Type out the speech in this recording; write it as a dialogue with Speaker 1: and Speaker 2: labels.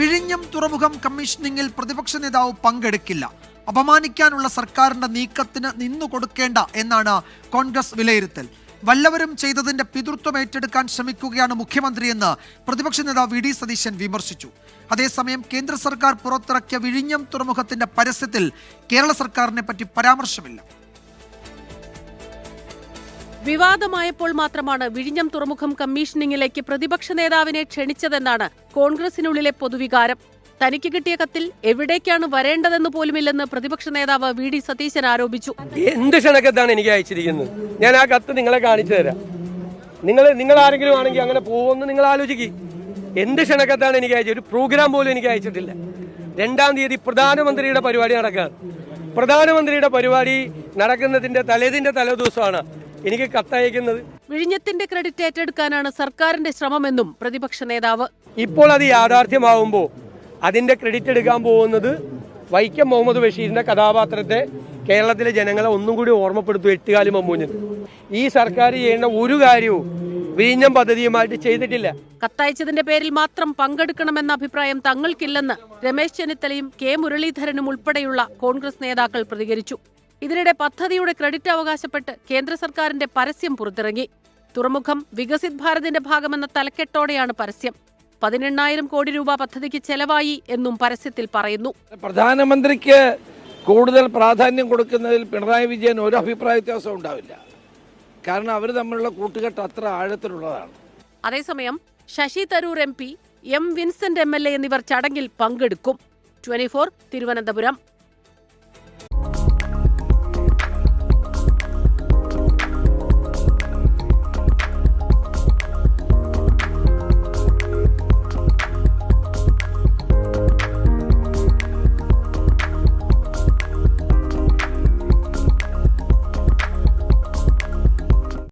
Speaker 1: വിഴിഞ്ഞം തുറമുഖം കമ്മീഷനിങ്ങിൽ പ്രതിപക്ഷ നേതാവ് പങ്കെടുക്കില്ല. അപമാനിക്കാനുള്ള സർക്കാരിന്റെ നീക്കത്തിന് നിന്നു കൊടുക്കേണ്ട എന്നാണ് കോൺഗ്രസ് വിലയിരുത്തൽ. വല്ലവരും ചെയ്തതിന്റെ പിതൃത്വം ഏറ്റെടുക്കാൻ ശ്രമിക്കുകയാണ് മുഖ്യമന്ത്രിയെന്ന് പ്രതിപക്ഷ നേതാവ് വി ഡി സതീശൻ വിമർശിച്ചു. അതേസമയം കേന്ദ്ര സർക്കാർ പുറത്തിറക്കിയ വിഴിഞ്ഞം തുറമുഖത്തിന്റെ പരസ്യത്തിൽ കേരള സർക്കാരിനെ പറ്റി പരാമർശമില്ല.
Speaker 2: വിവാദമായപ്പോൾ മാത്രമാണ് വിഴിഞ്ഞം തുറമുഖം കമ്മീഷനിങ്ങിലേക്ക് പ്രതിപക്ഷ നേതാവിനെ ക്ഷണിച്ചതെന്നാണ് കോൺഗ്രസിനുള്ളിലെ പൊതുവികാരം. തനിക്ക് കിട്ടിയ കത്തിൽ എവിടേക്കാണ് വരേണ്ടതെന്ന് പോലുമില്ലെന്ന് പ്രതിപക്ഷ നേതാവ് വി ഡി സതീശൻ ആരോപിച്ചു.
Speaker 3: എന്ത് ക്ഷണക്കത്താണ് എനിക്ക് അയച്ചിരിക്കുന്നത്? ഞാൻ ആ കത്ത് നിങ്ങളെ കാണിച്ചു തരാം. നിങ്ങൾ നിങ്ങൾ ആരെങ്കിലും ആണെങ്കിൽ അങ്ങനെ പോകുമെന്ന് നിങ്ങൾ ആലോചിക്കുക എന്ത് ക്ഷണക്കത്താണ് എനിക്ക് അയച്ചത്? ഒരു പ്രോഗ്രാം പോലും എനിക്ക് അയച്ചിട്ടില്ല. രണ്ടാം തീയതി പ്രധാനമന്ത്രിയുടെ പരിപാടി നടക്കുകയാണ്. പ്രധാനമന്ത്രിയുടെ പരിപാടി നടക്കുന്നതിന്റെ തലേതിന്റെ തലേദിവസമാണ് എനിക്ക് കത്തയക്കുന്നത്.
Speaker 2: വിഴിഞ്ഞത്തിന്റെ ക്രെഡിറ്റ് ഏറ്റെടുക്കാനാണ് സർക്കാരിന്റെ ശ്രമമെന്നും പ്രതിപക്ഷ നേതാവ്.
Speaker 3: ഇപ്പോൾ അത് യാഥാർത്ഥ്യമാവുമ്പോൾ അതിന്റെ ക്രെഡിറ്റ് എടുക്കാൻ പോകുന്നത് വൈക്കം മുഹമ്മദ് ബഷീറിന്റെ കഥാപാത്രത്തെ കേരളത്തിലെ ജനങ്ങളെ ഒന്നും കൂടി ഓർമ്മപ്പെടുത്തും എട്ടുകാലി മമ്മൂഞ്ഞിന് ഈ സർക്കാർ ചെയ്യേണ്ട ഒരു കാര്യവും വിഴിഞ്ഞം പദ്ധതിയുമായിട്ട് ചെയ്തിട്ടില്ല.
Speaker 2: കത്തയച്ചതിന്റെ പേരിൽ മാത്രം പങ്കെടുക്കണമെന്ന അഭിപ്രായം തങ്ങൾക്കില്ലെന്ന് രമേശ് ചെന്നിത്തലയും കെ മുരളീധരനും ഉൾപ്പെടെയുള്ള കോൺഗ്രസ് നേതാക്കൾ പ്രതികരിച്ചു. ഇതിനിടെ പദ്ധതിയുടെ ക്രെഡിറ്റ് അവകാശപ്പെട്ട് കേന്ദ്ര സർക്കാരിന്റെ പരസ്യം പുറത്തിറങ്ങി. തുറമുഖം വികസിത് ഭാരതിന്റെ ഭാഗമെന്ന തലക്കെട്ടോടെയാണ് പരസ്യം. പതിനെണ്ണായിരം കോടി രൂപ പദ്ധതിക്ക് ചെലവായി എന്നും പരസ്യത്തിൽ പറയുന്നു.
Speaker 4: പ്രധാനമന്ത്രിക്ക് കൂടുതൽ പ്രാധാന്യം കൊടുക്കുന്നതിൽ പിണറായി വിജയൻ ഒരു അഭിപ്രായ വ്യത്യാസവും ഉണ്ടാവില്ല. കാരണം അവർ തമ്മിലുള്ള കൂട്ടുകെട്ട് അത്ര ആഴത്തിലുള്ളതാണ്.
Speaker 2: അതേസമയം Shashi Tharoor M P M Vincent M L A എന്നിവർ ചടങ്ങിൽ പങ്കെടുക്കും. ട്വന്റി തിരുവനന്തപുരം.